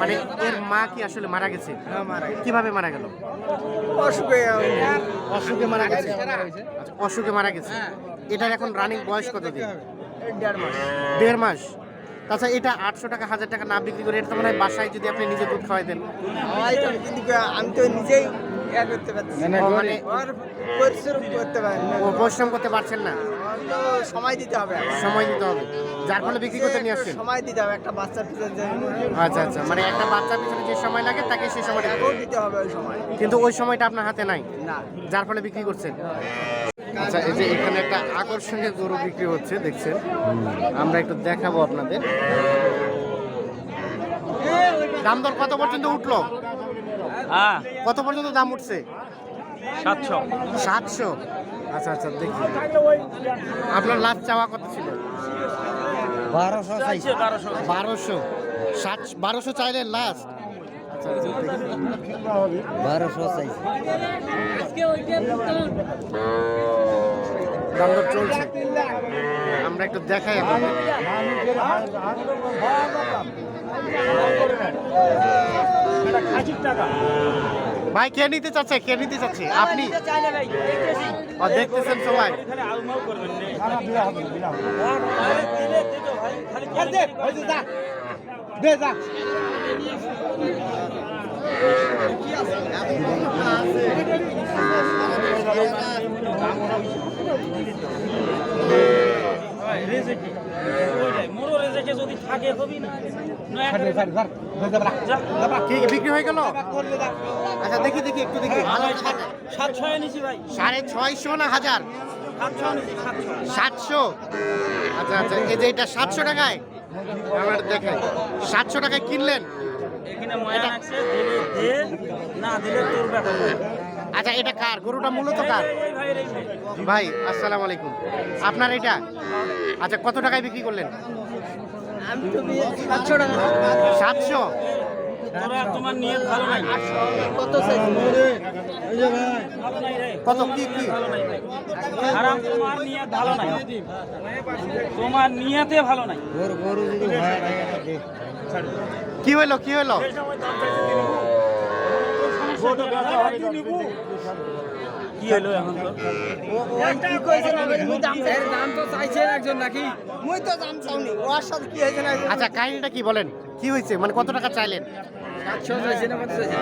মানে এর মা কি আসলে মারা গেছে? হ্যাঁ, কীভাবে মারা গেল? অসুখে অসুখে মারা গেছে। আচ্ছা, অসুখে মারা গেছে। এটার এখন রানিং বয়স কত দিন? দেড় মাস। আচ্ছা তাছাড়া এটা আটশো টাকা হাজার টাকা না বিক্রি করে এটা তো মনে হয় বাসায় যদি আপনি নিজে দুধ খাওয়াই দেন আমি তো নিজেই? ইয়া করতে পারছি না। ও মানে ওর পরিশ্রম করতে পারি না। ও পরিশ্রম করতে পারছেন না। তো সময় দিতে হবে। সময় দিতে হবে। যার ফলে বিক্রি করতে নিয়ে আসছেন। সময় দিতে হবে একটা বাচ্চার পিছনে যে আচ্ছা আচ্ছা। মানে একটা বাচ্চার পিছনে যে সময় লাগে তাকে সেই সময়টা দিতে হবে। দিতে হবে ওই সময়। কিন্তু ওই সময়টা আপনার হাতে নাই। না। যার ফলে বিক্রি করছেন। আচ্ছা এই যে এখানে একটা আকর্ষণীয় গরু বিক্রি হচ্ছে দেখছেন? আমরা একটু দেখাবো আপনাদের। দাম দর কত পর্যন্ত উঠল? কত পর্যন্ত দাম উঠছে? সাতশো। সাতশো? আচ্ছা আচ্ছা দেখি। আপনার লাভ চাওয়া কত ছিল? বারোশো বারোশো। বারোশো। সাত বারোশো চাইলেন লাস্ট আচ্ছা আচ্ছা। বারোশো চাইছে চলছে। আমরা একটু দেখাই ভাই কে নিতে চাচ্ছে? কে নিতে চাচ্ছে? আপনি? দেখতেছেন সবাই। মোরো বিক্রি হয়ে গেল? আচ্ছা দেখি দেখি একটু দেখি। সাতশো সাড়ে ছয়শো না হাজার? সাতশো? আচ্ছা আচ্ছা এই যে এটা সাতশো টাকায়? আমার দেখাই সাতশো টাকায় কিনলেন? আচ্ছা এটা কার? গরুটা মূলত কার? ভাই আসসালামু আলাইকুম। আপনার এটা? আচ্ছা কত টাকায় বিক্রি করলেন? সাতশো তোমার নিয়ত ভালো নাই কত চাইছে ভালো নাই রে কত কি কি আরাম তোমার নিয়ত ভালো নাই তোমার নিয়তে ভালো নাই গরু গরু যদি হয় কি হইল কি হইল কি হলো এখন তো? কি কইছে না দাম তো চাইছেন একজন নাকি? মুই তো দাম চাইনি ওর সাথে কি হয়েছে না আচ্ছা কাহিনীটা কি বলেন? কি হয়েছে? মানে কত টাকা চাইলেন? সাতশো চাইছে না কত চাইছে?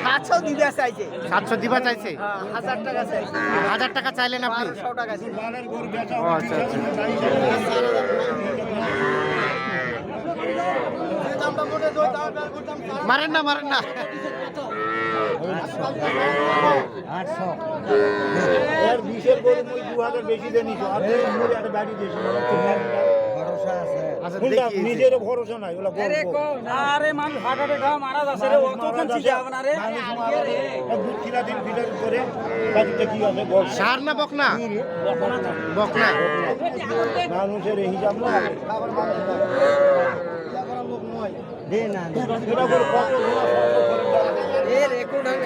সাতশো দিতে চাইছে। সাতশো দিবা চাইছে? হ্যাঁ, হাজার টাকা চাইছে। হাজার টাকা চাইলেন আপনি? টাকা ও আচ্ছা আচ্ছা। মারেন না মারেন না। আটশো এর বিশের গরু মুই দু হাজার বেশি দিয়ে নিছো আর একটা বাড়ি দিয়েছি মানে আচ্ছা নিজের ভরসা নাই ওলা আরে গরু আরে মানুষ হার্ট অ্যাটাক মারা যাচ্ছে রে অত কেন চিন্তা হবে রে দুধ খিলা দিন ফিটার করে বাড়িতে কি আছে গরু সার না বকনা বকনা মানুষের হিসাব না দে না কত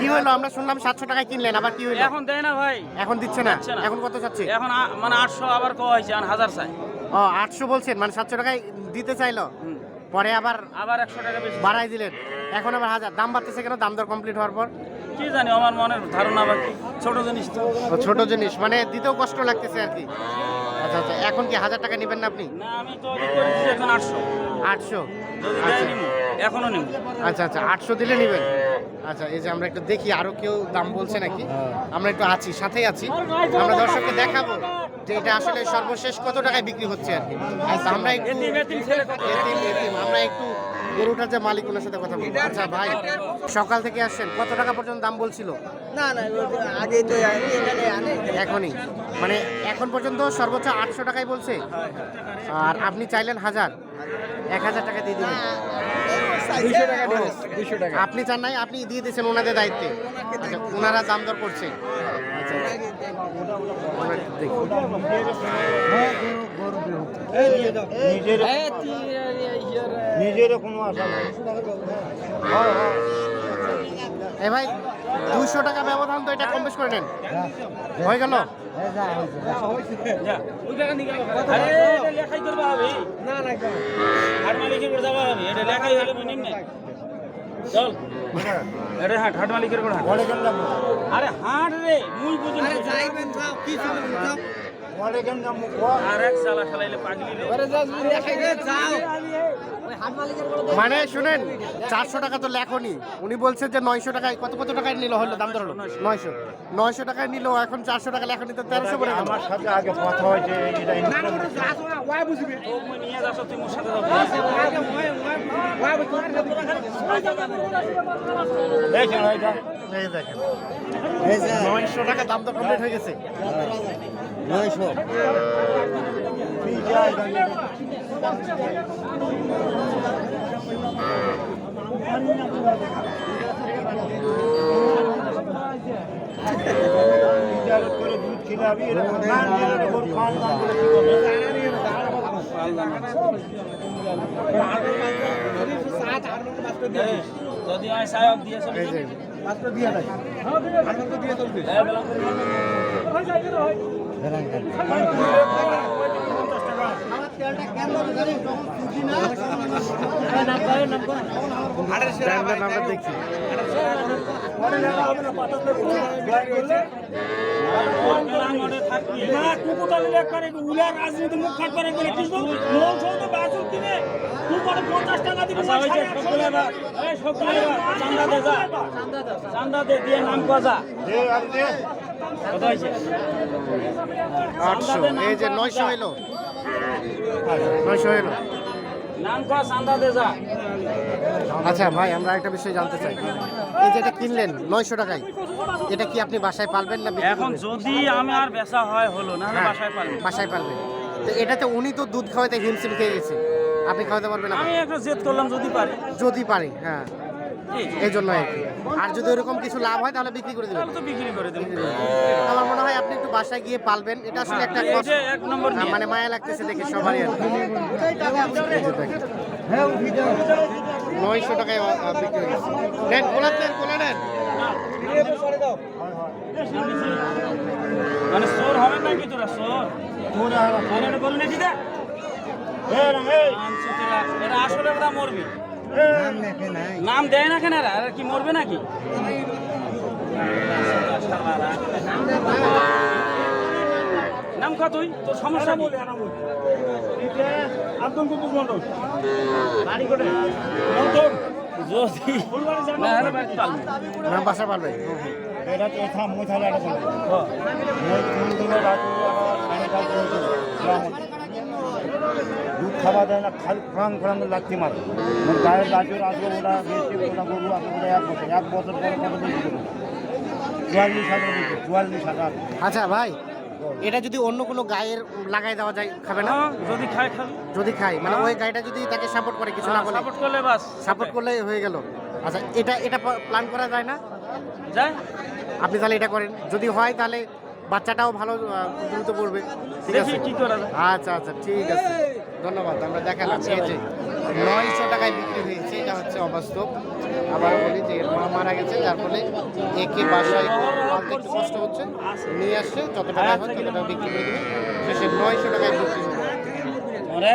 কি হইল? আমরা শুনলাম সাতশো টাকায় কিনলেন আবার কি হইল? এখন দেয় না ভাই। এখন দিচ্ছে না? এখন কত চাচ্ছে? এখন মানে আটশো আবার কয় হয়েছে হাজার চাই ও আটশো বলছেন মানে সাতশো টাকায় দিতে চাইলো? পরে আবার আবার একশো টাকা বেশি। বাড়াই দিলেন। এখন আবার হাজার। দাম বাড়তেছে কেন? দাম দর কমপ্লিট হওয়ার পর। কি জানি আমার মনের ধারণা বা কি? ছোট জিনিস তো। ছোট জিনিস। মানে দিতেও কষ্ট লাগতেছে আর কি। আচ্ছা আচ্ছা। এখন কি হাজার টাকা নেবেন না আপনি? না আমি তো করেছি এখন আটশো। আটশো। নিবো এখনও নিবো আচ্ছা আচ্ছা। আটশো দিলে নেবেন? আচ্ছা এই যে আমরা একটু দেখি আরও কেউ দাম বলছে নাকি? আমরা একটু আছি সাথেই আছি। আমরা দর্শককে দেখাবো যে এটা আসলে সর্বশেষ কত টাকায় বিক্রি হচ্ছে আর কি। আচ্ছা, আমরা একটু আমরা একটু গরুটার যে মালিক ওনার সাথে কথা বলব। আচ্ছা ভাই সকাল থেকে আসছেন কত টাকা পর্যন্ত দাম বলছিল? না না আগে তো এখনই। মানে এখন পর্যন্ত সর্বোচ্চ আটশো টাকাই বলছে? আর আপনি চাইলেন হাজার। এক হাজার টাকা দিয়ে দিবেন। আপনি চান নাই আপনি দিয়ে দিয়েছেন ওনাদের দায়িত্বে। আচ্ছা ওনারা দাম দর করছে। নিজের কোনো আশা নাই এ ভাই দুশো টাকা ব্যবধান তো এটা কম বেশ করে নেন। হয়ে গেল? লেখাই করবা হবে না না হাট মালিকের করে আরে হাট রে মুই বুঝুন চলবে যাও পরে গেলাম আর এক সালা সালাইলে পাগলি রে আরে যাও তুমি দেখাই দে যাও ওই হাট মালিকের বড় মানে শুনেন চারশো টাকা তো লেখনি। উনি বলছে যে নয়শো টাকায় কত কত টাকায় নিল হলো? দাম ধরলো নয়শো। নয়শো টাকায় নিল এখন চারশো টাকা লেখনি তো তেরোশো করে আমার সাথে আগে কথা হয়েছে দেখেন নয়শো টাকা দাম তো কমপ্লিট হয়ে গেছে। কি যায় তিজারত করে দুধ খিলাবি এরকম না নিয়ে গেলে গরু খাওয়ান দাম করে কি করবে? যদি আয় সাহেব দিয়ে চলে এই যে ব্র্যান্ডের নামটা দেখছি না কুকুরটা দিলে একবারে উলা রাজনীতি মুখ খাট করে বলে কিন্তু লোন সৌদ বাসুর দিনে তুই পরে 50 টাকা দিবি চান্দা দে চান্দা দে, দিয়ে নাম কজা। আটশো। এই যে নয়শো হইল নয়শো যা আচ্ছা ভাই আমরা একটা বিষয় জানতে চাই। এই যেটা কিনলেন নয়শো টাকায় এটা কি আপনি বাসায় পালবেন না এখন যদি আমি আর বেচা হয় হলো না হ্যাঁ, বাসায় পারব বাসায় পালবেন। তো এটাতে উনি তো দুধ খাওয়াতে হিমশিম খেয়ে গেছে। আপনি খাওয়াতে পারবেন আমি একটা জেদ করলাম যদি পারি। যদি পারি হ্যাঁ। এই, জন্য আর যদি ওরকম কিছু লাভ হয় তাহলে বিক্রি করে দেবেন। তো বিক্রি করে দেবো আমার মনে হয় আপনি একটু বাসায় গিয়ে পালবেন। এটা আসলে একটা এক নম্বর হ্যাঁ, মানে মায়া লাগতেছে দেখে সবারই আর। নয়শো টাকায় বিক্রি নেন কোলা নেন কোলা নেন। মানে হবে তোরা তোরা মানে নাকি দে তোরা এরা আসলে ওরা মরবি। নাম দেয় না কেন এরা? কি মরবে নাকি? নাম কত তুই? তোর সমস্যা কি? যদি বাড়ি। না বাসা এটা তো থাম মুই তাহলে এটা মই রাতে খাওয়া দেয় না খালি ফ্রাং ফ্রাং লাগতে মারে। গায়ের লাজের আসব ওটা বেশি ওটা গরু আসব ওটা এক বছর এক বছর পরে কত বেশি চুয়াল্লিশ হাজার চুয়াল্লিশ হাজার। আচ্ছা ভাই এটা যদি অন্য কোনো গায়ের লাগাই দেওয়া যায় খাবে না? হ্যাঁ, যদি খায় খাবে। যদি খাই মানে ওই গাড়িটা যদি তাকে সাপোর্ট করে কিছু না বলে। সাপোর্ট করলে বাস। সাপোর্ট করলে হয়ে গেল। আচ্ছা এটা এটা প্ল্যান করা যায় না? যায়। আপনি তাহলে এটা করেন। যদি হয় তাহলে বাচ্চাটাও ভালো দ্রুত পড়বে। ঠিক আছে? কি করা আচ্ছা আচ্ছা ঠিক আছে। ধন্যবাদ, আমরা দেখালাম। এই যে নয়শো টাকায় বিক্রি হয়েছে, এটা হচ্ছে অবাস্তব। আবার বলি যে মা মারা গেছে, যার ফলে একে বাসায় একটু কষ্ট হচ্ছে, নিয়ে আসছে, যত টাকা হয় তত টাকা বিক্রি করে দেবে। শেষে নয়শো টাকায় বিক্রি হবে